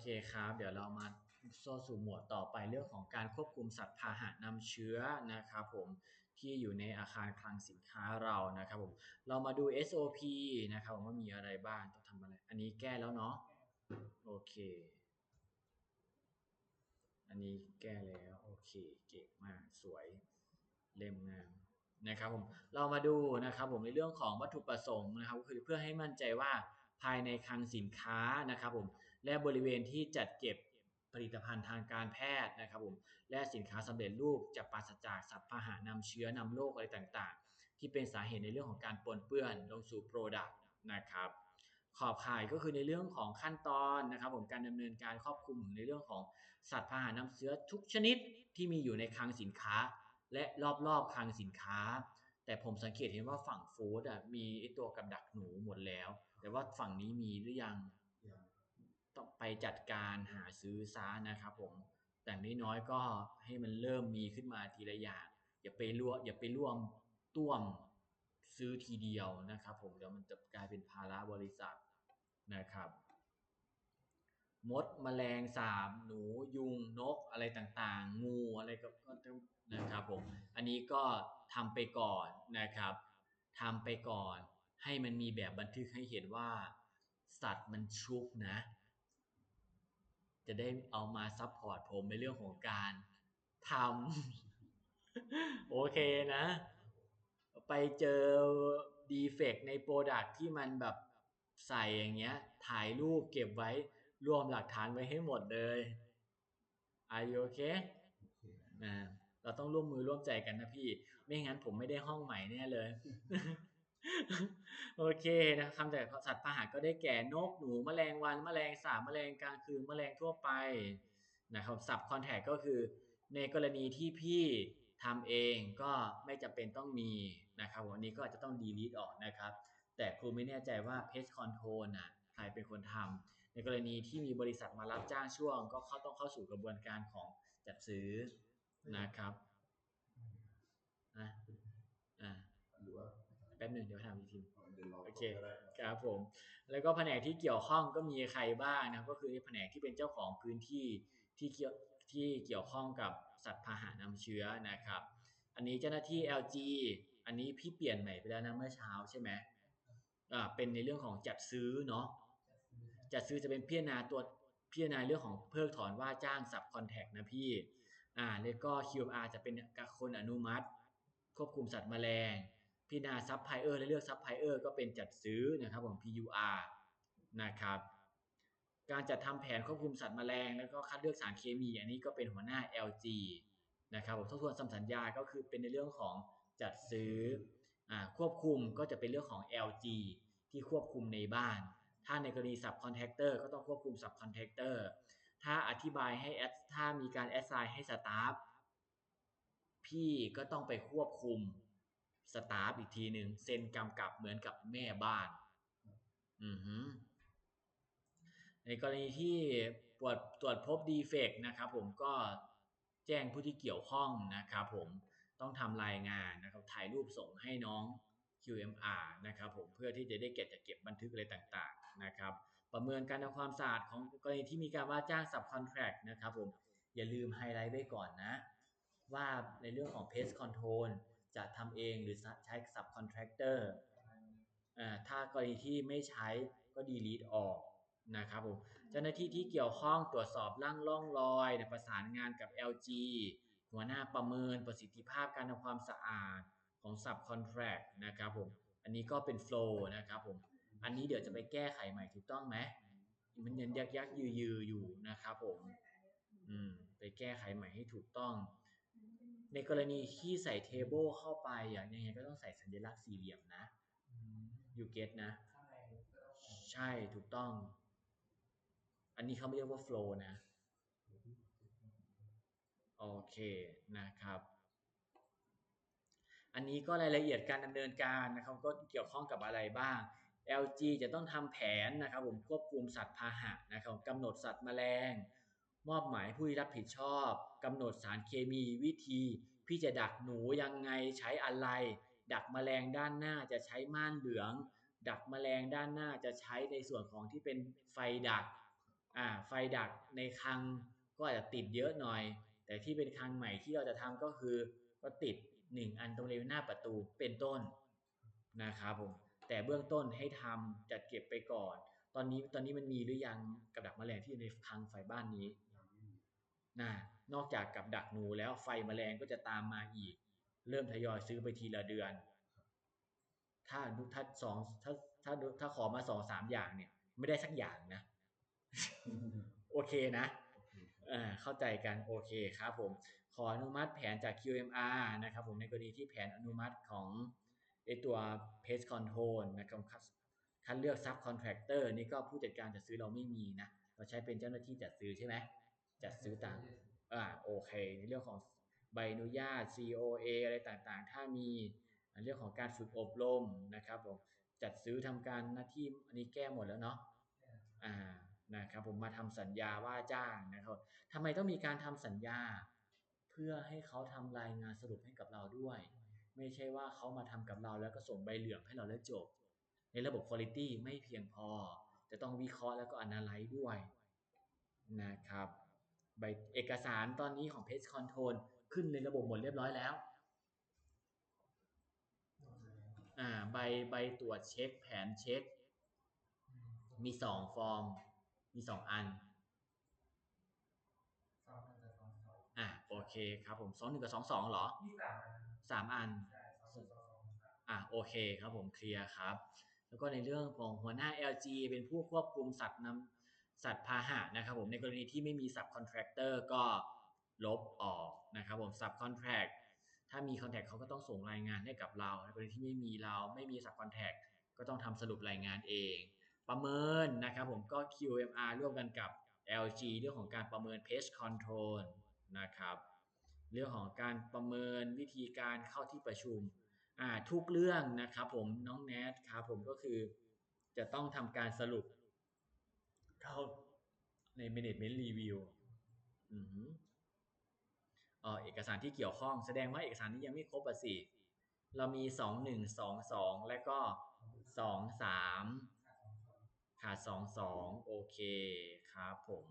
เคครับ เดี๋ยวเรามาโซ่สู่หมวดต่อไปเรื่องของการควบคุมสัตว์พาหะนำเชื้อนะครับผมที่อยู่ในอาคารคลังสินค้าเรานะครับผมเรามาดู SOP นะครับผมว่ามีอะไรบ้างต้องทำอะไร อันนี้แก้แล้วเนาะโอเค อันนี้แก้แล้วโอเคเก่งมากสวยเล่มงามนะครับผมเรามาดูนะครับผมในเรื่องของวัตถุประสงค์นะครับก็คือเพื่อให้มั่นใจว่า ภายในคลังสินค้านะครับผมและบริเวณที่จัดเก็บผลิตภัณฑ์ทางการแพทย์นะครับผมและสินค้าสำเร็จรูปจะปราศจากสัตว์พาหะนำเชื้อนำโรคอะไรต่างๆ ที่เป็นสาเหตุในเรื่องของการปนเปื้อนลงสู่โปรดักต์นะครับขอบข่ายก็คือในเรื่องของขั้นตอนนะครับผมการดำเนินการครอบคลุมในเรื่องของสัตว์พาหะนำเชื้อทุกชนิดที่มีอยู่ในคลังสินค้า และรอบๆคลังสินค้า แต่ผมสังเกตเห็นว่าฝั่งฟู้ดอะมีไอตัวกับดักหนูหมดแล้ว แต่ว่าฝั่งนี้มีหรือยังต้องไปจัดการหาซื้อซานะครับผมแต่น้อยๆก็ให้มันเริ่มมีขึ้นมาทีละอย่าง อย่าไปรวมอย่าไปร่วมต้วมซื้อทีเดียวนะครับผมเดี๋ยวมันจะกลายเป็นภาระบริษัทนะครับ มดแมลงสาบหนูยุงนกอะไรต่างๆ งูอะไรก็ก็นะครับผมอันนี้ก็ทำไปก่อนนะครับทำไปก่อนให้มันมีแบบบันทึกให้เห็นว่า สัตว์มันชุบนะ จะได้เอามาซัพพอร์ตผมในเรื่องของการทำโอเคนะ ไปเจอดีเฟกในโปรดักที่มันแบบใส่อย่างเงี้ย ถ่ายรูปเก็บไว้ รวมหลักฐานไว้ให้หมดเลย Are you okay นะเราต้องร่วมมือร่วมใจกันนะพี่ ไม่งั้นผมไม่ได้ห้องใหม่แน่เลย โอเคนะคำจากสัตว์พาหะก็ได้แก่นกหนูแมลงวันแมลงสาบแมลงกลางคืนแมลงทั่วไปนะครับสับคอนแทคก็คือ ในกรณีที่พี่ทำเองก็ไม่จำเป็นต้องมีนะครับวันนี้ก็อาจจะต้องดีลิทออกนะครับ แต่ครูไม่แน่ใจว่า Pest Control น่ะใครเป็นคนทำ ในกรณีที่มีบริษัทมารับจ้างช่วง ก็เข้าต้องเข้าสู่กระบวนการของจัดซื้อนะครับอะอ่าแป๊บหนึ่งเดี๋ยวถามอีกทีเดี๋ยวรอโอเคครับผม แล้วก็แผนกที่เกี่ยวข้องก็มีใครบ้างนะก็คือแผนกที่เป็นเจ้าของพื้นที่ที่เกี่ยวที่เกี่ยวข้องกับสัตว์พาหะนำเชื้อนะครับ อันนี้เจ้าหน้าที่ LG อันนี้พี่เปลี่ยนใหม่ไปแล้วนะเมื่อเช้าใช่ไหมอ่าเป็นในเรื่องของจัดซื้อเนาะ จัดซื้อจะเป็นพิจารณาตัวพิจารณาเรื่องของเพิกถอนว่าจ้างสับคอนแทคนะพี่อ่าแล้วก็ QMR จะเป็นกับคนอนุมัติ ควบคุมสัตว์แมลงพิจารณาซับไพเออร์และเลือกซับไพเออร์ก็เป็นจัดซื้อนะครับผม PUR นะครับการจัดทำแผนควบคุมสัตว์แมลง แล้วก็คัดเลือกสารเคมี อันนี้ก็เป็นหัวหน้า LG นะครับผมทบทวนสัมสัญญาก็คือเป็นในเรื่องของจัดซื้ออควบคุมก็จะเป็นเรื่องของ LG ที่ควบคุมในบ้าน ถ้าในกรณี sub contractor ก็ต้องควบคุม sub contractor ถ้าอธิบายให้ถ้ามีการ assign ให้ staff พี่ก็ต้องไปควบคุมสตาฟอีกทีหนึ่งเซ็นกำกับเหมือนกับแม่บ้าน อือฮึในกรณีที่ตรวจตรวจพบดีเฟกนะครับผมก็แจ้งผู้ที่เกี่ยวข้องนะครับผมต้องทำรายงานนะครับถ่ายรูปส่งให้น้อง QMR นะครับผมเพื่อที่จะได้เก็บจะเก็บบันทึกอะไรต่างๆนะครับประเมินการทำความสะอาดของกรณีที่มีการว่าจ้าง sub contract นะครับผมอย่าลืมไฮไลท์ไว้ก่อนนะ ว่าในเรื่องของ pest control จะทำเองหรือใช้ subcontractor อ่าถ้ากรณีที่ไม่ใช้ก็ delete ออกนะครับผมเจ้าหน้าที่ที่เกี่ยวข้องตรวจสอบร่างร่องรอยประสานงานกับ LG หัวหน้าประเมินประสิทธิภาพการทำความสะอาด ของ subcontract นะครับผม อันนี้ก็เป็น flow นะครับผม อันนี้เดี๋ยวจะไปแก้ไขใหม่ถูกต้องไหม มันยังยักยักยือยืออยู่นะครับผม อืม ไปแก้ไขใหม่ให้ถูกต้อง ในกรณีที่ใส่เทเบิลเข้าไปอย่างยังไงก็ต้องใส่สัญลักษณ์สี่เหลี่ยมนะ you get นะ ใช่ถูกต้อง อันนี้เขาไม่เรียกว่า flow นะ โอเคนะครับ อันนี้ก็รายละเอียดการดำเนินการนะครับก็เกี่ยวข้องกับอะไรบ้าง LG จะต้องทำแผนนะครับผมควบคุมสัตว์พาหะนะครับกำหนดสัตว์แมลง มอบหมายผู้รับผิดชอบกำหนดสารเคมีวิธี พี่จะดักหนูยังไงใช้อะไร ดักแมลงด้านหน้าจะใช้ม่านเหลือง ดักแมลงด้านหน้าจะใช้ในส่วนของที่เป็นไฟดักอ่าไฟดักในคังก็อาจจะติดเยอะหน่อย แต่ที่เป็นคังใหม่ที่เราจะทำก็คือก็ติด หนึ่งอันตรงบริเวณหน้าประตูเป็นต้นนะครับผมแต่เบื้องต้นให้ทำจัดเก็บไปก่อน ตอนนี้ตอนนี้มันมีหรือยังกับดักแมลงที่อยู่ในคลังไฟบ้านนี้นะนอกจากกับดักหนูแล้วไฟแมลงก็จะตามมาอีก เริ่มทยอยซื้อไปทีละเดือน ถ้าดูถ้าสองถ้าถ้าถ้าขอมาสองสามอย่างเนี่ย ไม่ได้สักอย่างนะ โอเคนะอ่าเข้าใจกันโอเคครับผม ขออนุมัติแผนจาก QMR นะครับผมในกรณีที่แผนอนุมัติของไอตัว Pest Control นะครับคัดเลือก Subcontractor นี่ก็ผู้จัดการจัดซื้อเราไม่มีนะ เราใช้เป็นเจ้าหน้าที่จัดซื้อใช่ไหมจัดซื้อตามอ่าโอเค ในเรื่องของใบอนุญาต COA อะไรต่างๆ ถ้ามีเรื่องของการฝึกอบรมนะครับผมจัดซื้อทำการหน้าที่อันนี้แก้หมดแล้วเนาะอ่านะครับผมมาทำสัญญาว่าจ้างนะครับทำไมต้องมีการทำสัญญา เพื่อให้เขาทำรายงานสรุปให้กับเราด้วย ไม่ใช่ว่าเขามาทำกับเราแล้วก็ส่งใบเหลืองให้เราแล้วจบ ในระบบ Quality ไม่เพียงพอ จะต้องวิเคราะห์แล้วก็ Analyze ด้วยนะครับใบเอกสารตอนนี้ของ Page Control ขึ้นในระบบหมดเรียบร้อยแล้วอ่าใบใบตรวจเช็คแผนเช็ค มีสองฟอร์ม มีสองอัน อ่า โอเคครับผมสองหนึ่งกับสองสองเหรอที่สามสามอันใช่สองสองสองครับอะโอเคครับผมเคลียร์ครับ แล้วก็ในเรื่องของหัวหน้า LG เป็นผู้ควบคุมสัตว์นำสัตว์พาหะนะครับผมในกรณีที่ไม่มี sub contractor ก็ลบออกนะครับผม sub contract ถ้ามี contract เขาก็ต้องส่งรายงานให้กับเรา ในกรณีที่ไม่มีเราไม่มี sub contract ก็ต้องทำสรุปรายงานเอง ประเมินนะครับผมก็ QMR ร่วมกันกับ LG เรื่องของการประเมิน pest control นะครับ เรื่องของการประเมินวิธีการเข้าที่ประชุมทุกเรื่องนะครับผมน้องแนทครับผมก็คือจะต้องทำการสรุปเข้าใน management review อือหือเออเอกสารที่เกี่ยวข้อง แสดงว่าเอกสารนี้ยังไม่ครบอะสิเรามีสองหนึ่งสองสองและก็สองสามขาดสองสองโอเคครับผม